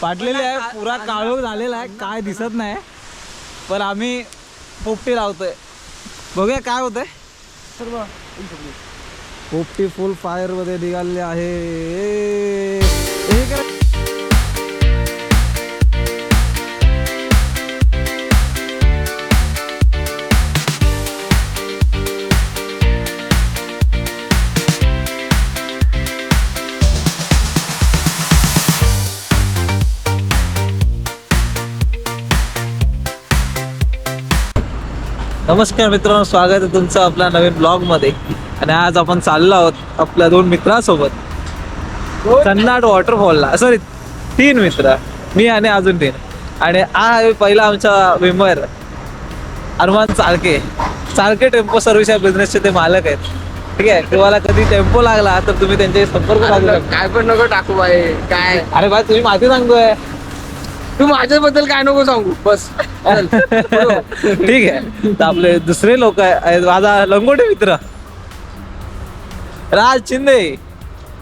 फाटलेले आहे. पुरा काळोख झालेला आहे काय दिसत नाही. पण आम्ही पोपटी लावतोय. बघूया काय होतंय. पोपटी फुल फायरमध्ये निघालेले आहे. नमस्कार मित्रांनो स्वागत आहे तुमचं आपल्या नवीन ब्लॉगमध्ये आणि आज आपण चाललो आहोत आपल्या दोन मित्रांसोबत. कन्नाड वॉटरफॉलला सॉरी तीन मित्र. मी आणि अजून तीन. आणि हा आहे पहिला आमचा member Hanuman Chalke. Chalke tempo service या बिझनेसचे ते मालक आहेत. ठीक आहे तुम्हाला कधी टेम्पो लागला तर तुम्ही त्यांचे संपर्क साधू शकता. काय पण नको टाकू बाई काय? अरे भाई तुम्ही माहिती सांगतोय. तू माझ्याबद्दल काय नको सांगू? बस. चल. ठीक आहे. तर आपले दुसरे लोक आहेत. माझा लंगोटे मित्र. राज शिंदे.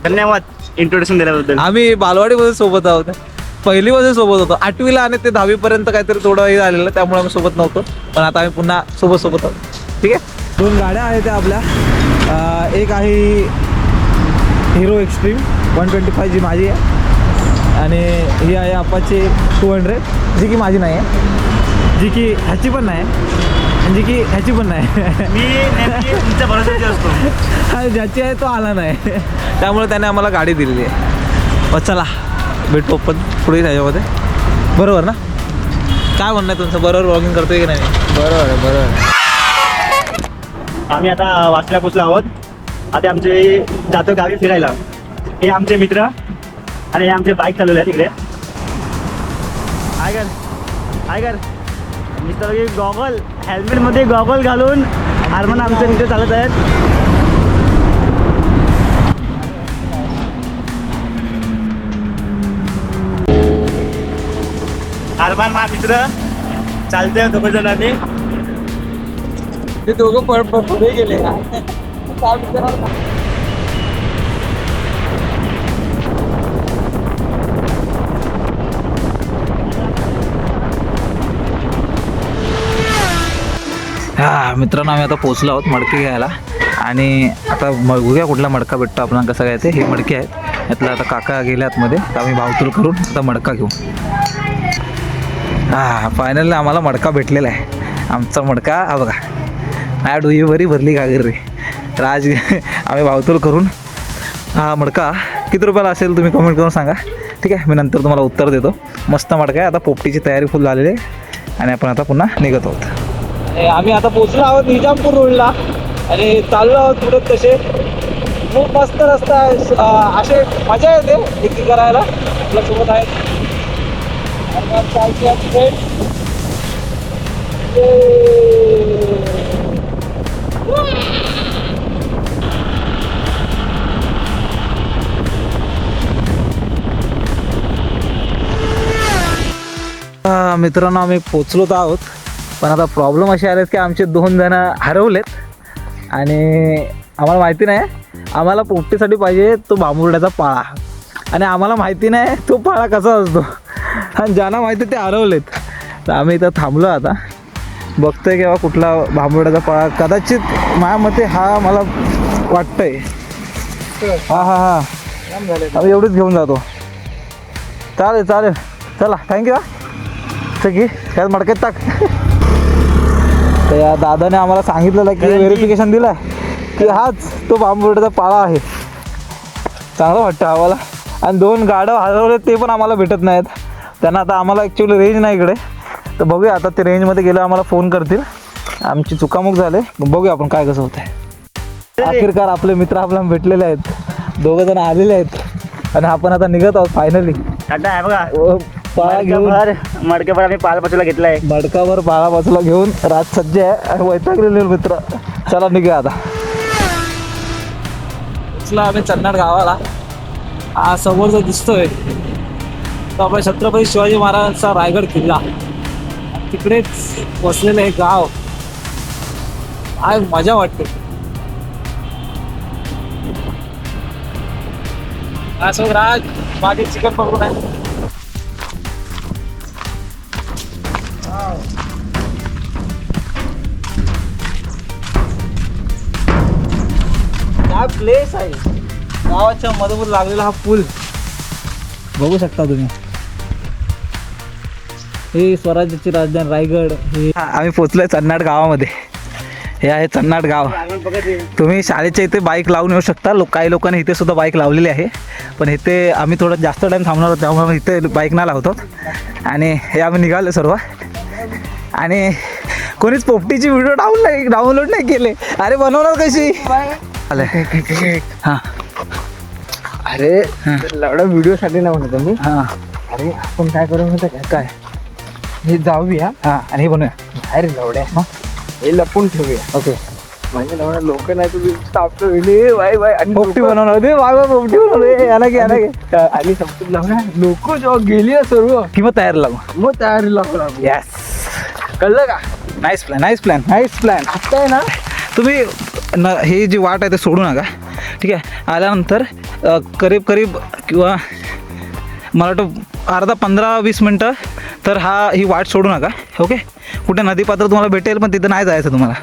धन्यवाद इंट्रोडक्शन दिल्याबद्दल. आम्ही बालवाडी मध्ये सोबत आहोत. पहिली मध्ये सोबत होतो. आठवीला आणि ते दहावी पर्यंत काहीतरी थोडं हे झालेलं. त्यामुळे आम्ही सोबत नव्हतो. पण आता आम्ही पुन्हा सोबत सोबत आहोत. ठीक आहे? दोन गाड्या आहेत त्या आपल्या. अं, एक आहे Hero Xtreme one twenty five जी माझी आहे. आणि ही आहे अपाचे टू हंड्रेड जी की माझी नाही आहे. जी की ह्याची पण नाही आणि जी की ह्याची पण नाही मी असतो. आणि ज्याची आहे तो आला नाही. त्यामुळे त्याने आम्हाला गाडी दिलेली आहे. चला भेटू पण पुढे त्याच्यामध्ये. बरोबर ना? काय म्हणणं आहे तुमचं? बरोबर वॉकिंग करतोय की नाही? बरोबर आहे, बरोबर आहे. आम्ही आता वाचल्या पोचलो आहोत. आता आमचे जातो गावी फिरायला. हे आमचे मित्र. हे आमचे बाईक चालवले आहे तिकडे ऐकर ऐकर मित्र गॉगल हेल्मेटमध्ये गॉगल घालून हार्मन आमचे मित्र चालत आहेत. हार्मन हा मित्र. चालतोय दोघं जण आम्ही ते दोघं पुढे गेले. हा मित्रांनो आम्ही आता पोचलो आहोत मडके घ्यायला. आणि आता बघूया कुठला मडका भेटतो आपण कसं काय ते. हे मडके आहेत. यातलं आता काका गेले आतमध्ये. तर आम्ही भावतूल करून आता मडका घेऊ. हा फायनली आम्हाला मडका भेटलेला आहे. आमचा मडका हा बघा. माझ्या डोई भरली का रे. राज आम्ही भावतूल करून हा मडका. किती रुपयाला असेल तुम्ही कमेंट करून सांगा. ठीक आहे मी नंतर तुम्हाला उत्तर देतो. मस्त मडका आहे. आता पोपटीची तयारी फुल झालेली आहे. आणि आपण आता पुन्हा निघत आहोत. आम्ही आता पोचलो आहोत निजामपूर रोडला. आणि चाललो आहोत पुढे तसे. खूप मस्त रस्ता आहे. असे मजा येते पिकनिक करायला. आपल्यासोबत आहेत. चालते आहे हा, मित्रांनो आम्ही पोचलो आहोत. पण आता प्रॉब्लेम असे आलेत की आमचे दोन जण हरवलेत. आणि आम्हाला माहिती नाही आम्हाला पोपटीसाठी पाहिजे तो बांबुर्ड्याचा पाळा. आणि आम्हाला माहिती नाही तो पाळा कसा असतो. आणि ज्यांना माहिती ते हरवलेत. तर आम्ही इथं थांबलो आता. बघतोय किंवा कुठला बांबुर्ड्याचा पाळा. कदाचित माझ्या मते हा मला वाटतंय. हा हा हा. आम्ही एवढीच घेऊन जातो. चालेल चालेल. चला थँक्यू हा. की काय मडक्यात टाक. तर या दादाने आम्हाला सांगितलेलं की व्हेरिफिकेशन दिलं की हाच तो बांबुर्ड्याचा पाळा आहे. चांगलं वाटतं आम्हाला. आणि दोन गाड्या हरवले ते पण आम्हाला भेटत नाहीत. त्यांना आता आम्हाला ॲक्च्युली रेंज नाही इकडे. तर बघूया आता ते रेंजमध्ये गेले आम्हाला फोन करतील. आमची चुकामुक झाले. बघूया आपण काय कसं होतंय. अखेरकार आपले मित्र आपल्याला भेटलेले आहेत. दोघं जण आलेले आहेत. आणि आपण आता निघत आहोत फायनली आहे बघा. पाळा घेऊन मडक्याभर आम्ही पालपाचूला घेतलाय. मडकावर बाळा बाजूला घेऊन रात सज्ज आहे. आणि वैतागलेले मित्र. चला निघूया आता. पोचला आम्ही चन्नाड गावाला. हा समोर जो दिसतोय. तो आपला छत्रपती शिवाजी महाराजांचा रायगड किल्ला. तिकडेच वसलेलं हे गाव. काय मजा वाटते. असो राज. मागे चिकन पकडून आहे. प्लेस आहे. गावाच्या मधोमध लागलेला हा पूल. बघू शकता तुम्ही. हे स्वराज्याची राजधानी रायगड. हे आम्ही पोचलोय चन्नाड गावामध्ये. हे आहे चन्नाड गाव. तुम्ही शाळेच्या इथे बाईक लावून येऊ शकता. लोक काही लोकांनी इथे सुद्धा बाईक लावलेली आहे. पण इथे आम्ही थोडं जास्त टाईम थांबणार आहोत. त्यामुळे इथे बाईक ना लावतो. आणि हे आम्ही निघालो सर्व. आणि कोणीच पोपटीची व्हिडिओ डाऊन नाही डाउनलोड नाही केले. अरे बनवणार कशी? हां अरे एवढा व्हिडिओ साठी नाही म्हणत मी. हां. अरे आपण काय करू म्हणतो काय काय? हे जाऊया हां. आणि हे बनवूया. अरे लवड्या. हे. लपून ठेवूया. ओके. म्हणजे लवड्या लोक नाही तुम्ही आपलं वाय वाय आणि पोपटी बनवणार. होते वाय वाय पोपटी बनवले याला घे याला घे लोकं- आणि समजून लावण्या लोक जेव्हा गेली ना सर्व किंमत तयार लागू मग तयारी लागू. यस कळलं का? Nice plan nice plan nice plan आता आहे ना तुम्ही न हे जी वाट आहे ते सोडू नका. ठीक आहे? आल्यानंतर करीब करीब किंवा मला वाटतं अर्धा पंधरा वीस मिनटं तर हा ही वाट सोडू नका. ओके? कुठे नदीपात्र तुम्हाला भेटेल पण तिथं नाही जायचं तुम्हाला.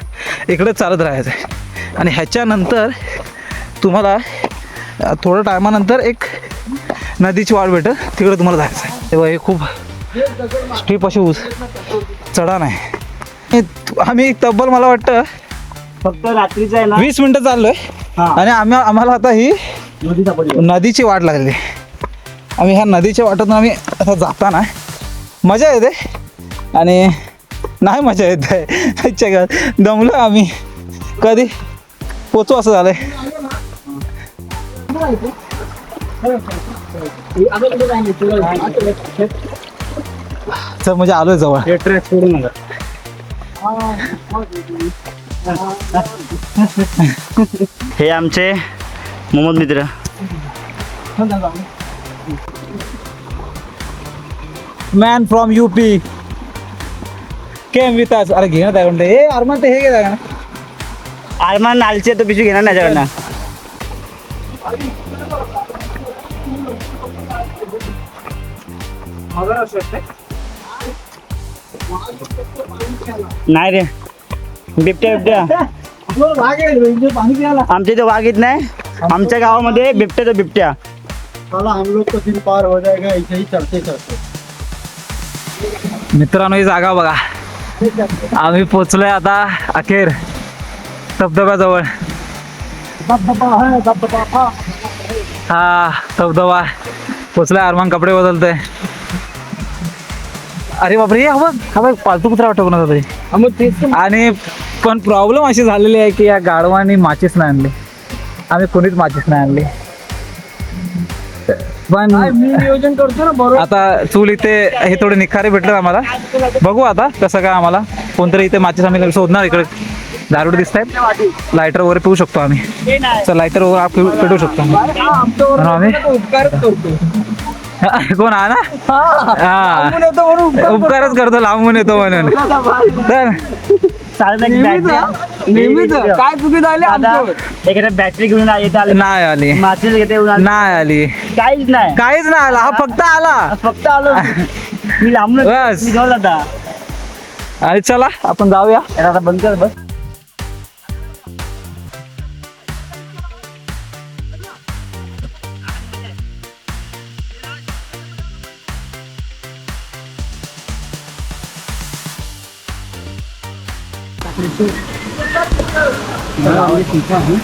इकडे चालत राहायचं आहे आणि ह्याच्यानंतर तुम्हाला थोडं थोड्या टायमानंतर एक नदीची वाट भेटेल. तिकडे तुम्हाला जायचं आहे तेव्हा हे खूप स्टीप अशी ऊस. चढा नाही. आम्ही तब्बल मला वाटतं फक्त रात्रीचं आहे ना वीस मिनिटं चाललोय. हा. आणि आम्ही आम्हाला आता ही नदीचा पडली नदीची वाट लागली. आम्ही ह्या नदीच्या वाटातून आम्ही आता जाताना मजा येते. आणि नाही मजा येत आहे. दमलो आम्ही. कधी? पोचू असं झालंय. चल म्हणजे आलोय जवळ. हे ट्रॅक सोडू नका. हे आमचे मोहम्मद मित्र. Man from UP came with us अरे घे ना त्याकडे ए अरमान ते हे घे त्याकडे आरमान नालचे तो पिशवी घेणार त्याच्याकडनं नाही रे. बिबट्या बिबट्या. आमच्या इथे वाघ येत नाही. आमच्या गावामध्ये बिबट्या हम लोग तो दिन पार हो जाएगा ऐसे ही चलते चलते मित्रांनो ही जागा बघा. आम्ही पोचलोय आता अखेर धबधब्याजवळ. हा. धबधबा. पोचलाय अरमान कपडे बदलतोय. अरे बापरे हा बघ हा बघ पालतू कुत्रा वाटतो कोणाचा तरी. आणि पण प्रॉब्लेम अशी झालेली आहे की या गाढवानी माचीस नाही आणली. आम्ही कोणीच माचीस नाही आणली. पण नियोजन करतो ना बरोबर. आता चूल इथे हे थोडे निखारे भेटले आम्हाला. बघू आता कसं काय आम्हाला. कोणतरी इथे माचीस आम्ही शोधणार. इकडे दारुड दिसत आहेत लायटर वगैरे पिऊ शकतो आम्ही. तर लायटर वगैरे पेटवू शकतो आम्ही. कोण हा ना? हा उपकारच करतो. लांबून येतो म्हणून. तर नेहमीच काय चुकी झाली एखाद्या बॅटरी घेऊन आले नाही आली. माचीस घेते. नाही आली. काहीच नाही. काहीच नाही आला. हा फक्त आला. फक्त आलो. मी लांबून बस. आता. आणि चला. आपण जाऊया. आता बंद कर बस. ये सीखा हूँ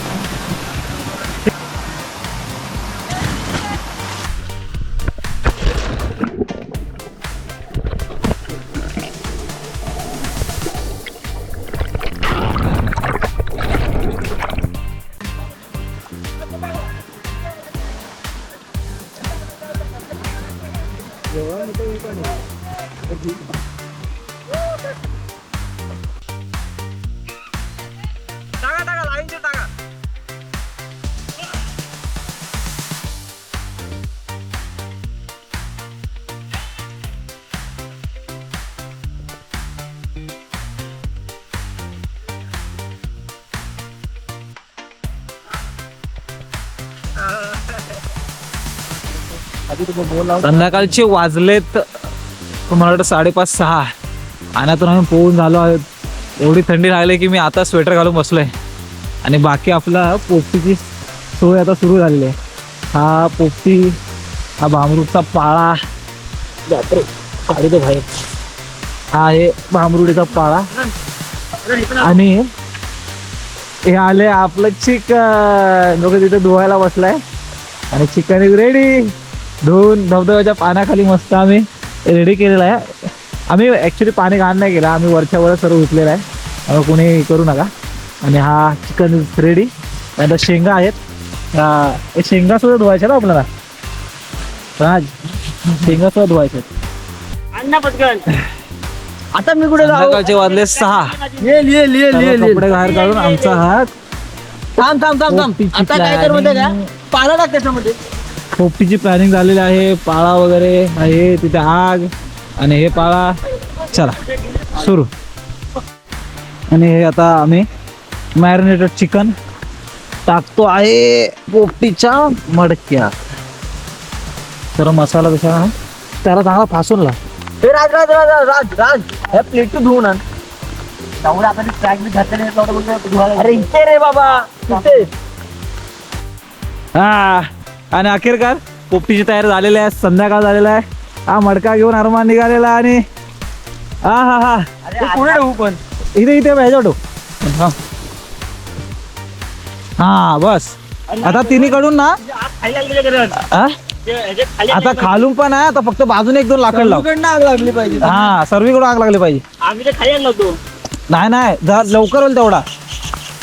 Yo, ito yung. संध्याकाळचे वाजलेत. तुम्हाला वाटतं साडेपाच सहा. आणि आता आम्ही पोहून झालो आहोत. एवढी थंडी लागली की मी आता स्वेटर घालून बसलोय. आणि बाकी आपला पोपटीची सोय आता सुरू झालेली आहे. हा पोपटी हा भामरूटचा पाळा. बापरे काढी तो बाहेर हा आहे भामरुडीचा पाळा. आणि हे आले आपलं चिकन. लोक तिथे धुवायला बसलाय. आणि चिकन इज रेडी धुवून धबधब्याच्या पाण्याखाली मस्त आम्ही रेडी केलेलं आहे. आम्ही ॲक्च्युली पाणी घाण नाही केलं आम्ही वरच्या वर सर्व उचलेलं आहे. कोणी करू नका. आणि हा चिकन इज रेडी नंतर शेंगा आहेत. हा, हे शेंगा सुद्धा धुवायच्या ना आपल्याला? राज शेंगा सुद्धा धुवायच्या अण्णा पटकन. आता मी कुठे संध्याकाळचे वाजले सहा. ये लिये लिये लिये लिये कपडे बाहेर काढून आमचा हा थांब थांब थांब थांब आता काय कर माहितीये का. पाला टाक त्याच्यामध्ये. पोपटीची प्लॅनिंग झालेली आहे पाळा वगैरे आहे तिथे आग आणि हे पाळा. चला सुरू. आणि हे आता आम्ही मॅरिनेटेड चिकन टाकतो आहे पोपटीच्या मडक्यात. तर मसाला कसा त्याला चांगला फासून ला हे राज राज राज राज राज राज. हे प्लेट धुवून आण अरे इथे रे बाबा इथे. हा. आणि अखेरकार पोपटीची तयारी झालेली आहे संध्याकाळ झालेला आहे. हा मडका घेऊन अरमान निघालेला आहे आणि हा हा हा. ते पुढे ठेवू पण. इथे इथे पाहिजे वाटो हा. बस. आता तिन्ही कडून ना हा? खाली आता खालून पण आहे आता फक्त बाजूने एक दोन लाकड लाव. आग लागली पाहिजे. हा सर्वीकडून आग लागली पाहिजे. आम्ही तर नाही नाही जरा लवकर होईल तेवढा.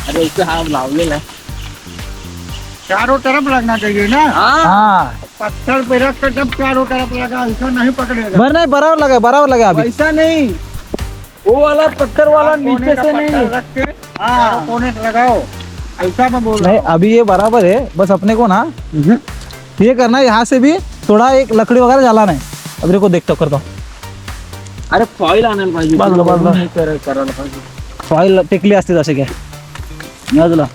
अरे इथे हा लावलेला चारों तरफ लगना चाहिए ना? हा। हा। पत्थर पे रख कर जब चारों तरफ लगा ऐसा नहीं पकड़ेगा। बरं नाही बराबर लागे बराबर लागे अभी। पैसा नहीं। वो वाला पत्थर वाला नीचे का से नहीं। रख के कोने लगाओ। ऐसा मैं बोल रहा नहीं अभी ये बराबर है बस अपने को ना ये करना है यहाँ से भी थोड़ा एक लकड़ी वगैरह जलाना है। अब देखो देखता करता हूँ। अरे फॉईल आणायला पाहिजे बाजूला, बाजूला. कर- करायला पाहिजे फॉईल टेकली असते तसे काय? बाजूला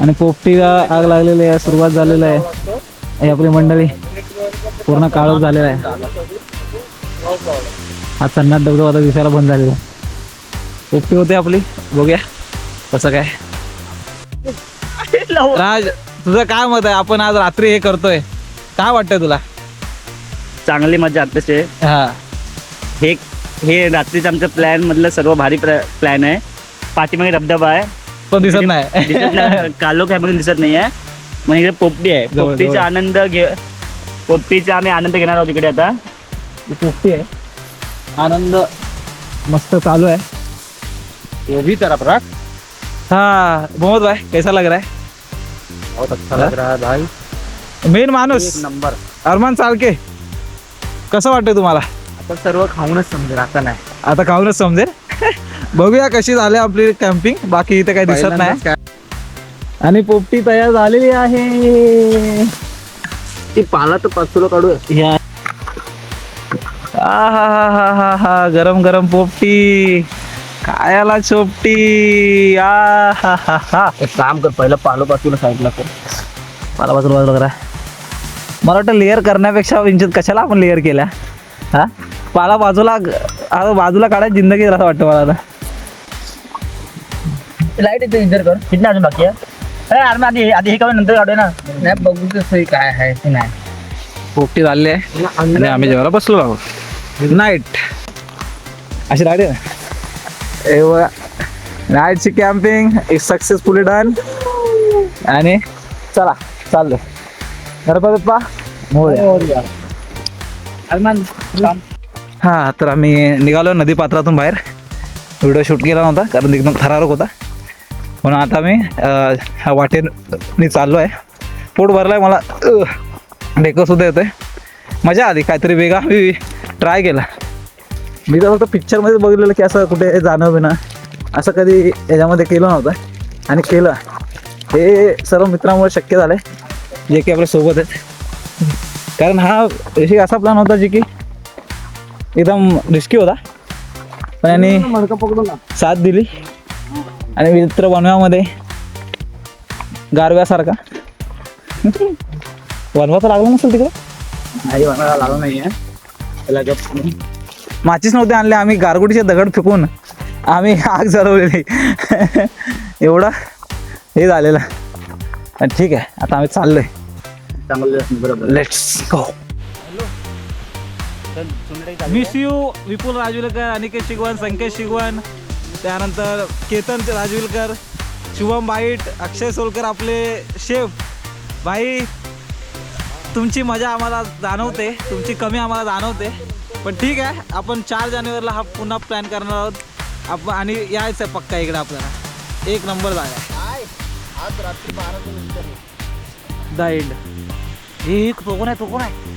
आणि पोपटीला आग लागलेली आहे सुरुवात झालेली आहे. ही आपली मंडळी पूर्ण काळोख झालेला आहे. हा सन्नाट धबधबा आता दिसायला बंद झालेला आहे. पोपटी होते आपली बघूया कसं काय. राज तुझं काय मत आहे? आपण आज रात्री हे करतोय. काय वाटतंय तुला? चांगली मजा आत्ताचे हा. हे हे रात्रीचं आमचं प्लॅन मधलं सर्व भारी प्लॅन आहे. पाठीमागे धबधबा आहे. पण दिसत नाही. दिसत नाही कालो काय म्हणून दिसत नाही आहे मग इकडे पोपटी आहे. जवळ, पोपटीचा जवळ. आनंद घे पोपटीचा आम्ही आनंद घेणार आहोत इकडे आता. ही पोपटी आहे. आनंद. मस्त चालू है वो भी तरफ रख. हाँ मोहम्मद भाई कैसा लग रहा है? बहुत अच्छा लग रहा है भाई. मेन माणूस. नंबर. अरमान चालके कसं वाटतंय तुम्हाला? आता सर्व खाऊनच समजेल आता नाही. आता खाऊनच समजेल? बघूया कशी झाली आपली कॅम्पिंग बाकी इथे काही दिसत नाही. आणि पोपटी तयार झालेली आहे. ती पाला तर पाचूला काढू या. हा हा हा हा गरम गरम पोपटी. खायला चोपटी. आ हा हा हा एक काम कर पहिलं पालो पाचूला साईडला कर. मला बाजूला बाजूला करा. मला वाटतं लेअर करण्यापेक्षा विंचित कशाला आपण लेअर केल्या? हा? पाला बाजूला आता बाजूला काढायची जिंदगी असं वाटतं मला आता. लाइट इथे इधर कर. किती अजून बाकी आहे? ए, अरे मग आधी आधी हे काढून नंतर काढूया ना. नाही बघू तसं काय आहे ते नाही. पोपटी झाली आहे. आणि आम्ही जेवायला बसलो आहोत. नाईट अशी राहते ना एवढा नाईटची कॅम्पिंग इज सक्सेसफुली डन आणि चला चाललो. गणपती बाप्पा मोरया. हा तर आम्ही निघालो नदी पात्रातून बाहेर. व्हिडिओ शूट केला नव्हता कारण एकदम थरारक होता. म्हणून आता मी ह्या वाटेने चाललो आहे पोट भरलं आहे मला डेकर सुद्धा येतोय. मजा आली काहीतरी वेगळा मी ट्राय केला. मी तर फक्त पिक्चरमध्ये बघितलेलं की असं कुठे जाणं बिणं असं कधी याच्यामध्ये केलं नव्हतं. आणि केलं. हे सर्व मित्रांमुळे शक्य झालं आहे जे की आपल्यासोबत आहेत. कारण हा एक असा प्लॅन होता जे की एकदम रिस्की होता. पण यांनी साथ दिली. आणि मित्र बनव्यामध्ये गारव्यासारखा. वनवा तर लागला नसेल तिकडे? नाही मला लागलं नाहीये. त्याला गप माचीस नव्हते आणले आम्ही गारगोटीचे दगड फेकून आम्ही आग जळवलेली. एवढा हे झालेलं. आणि ठीक आहे आता आम्ही चाललोय. चांगलं बरोबर. Let's go miss you Vipul Rajulkar Aniket Shigvan Sanket Shigvan त्यानंतर केतन राजूलकर शुभम बाईट अक्षय सोलकर आपले शेफ. भाई तुमची मजा आम्हाला जाणवते तुमची कमी आम्हाला जाणवते. पण ठीक आहे आपण चार जानेवारीला हा पुन्हा प्लॅन करणार आहोत. आपण आणि यायचं आहे पक्का इकडे आपल्याला. एक नंबर जागा आहे. द एंड हे तो कोण आहे? तो कोण आहे?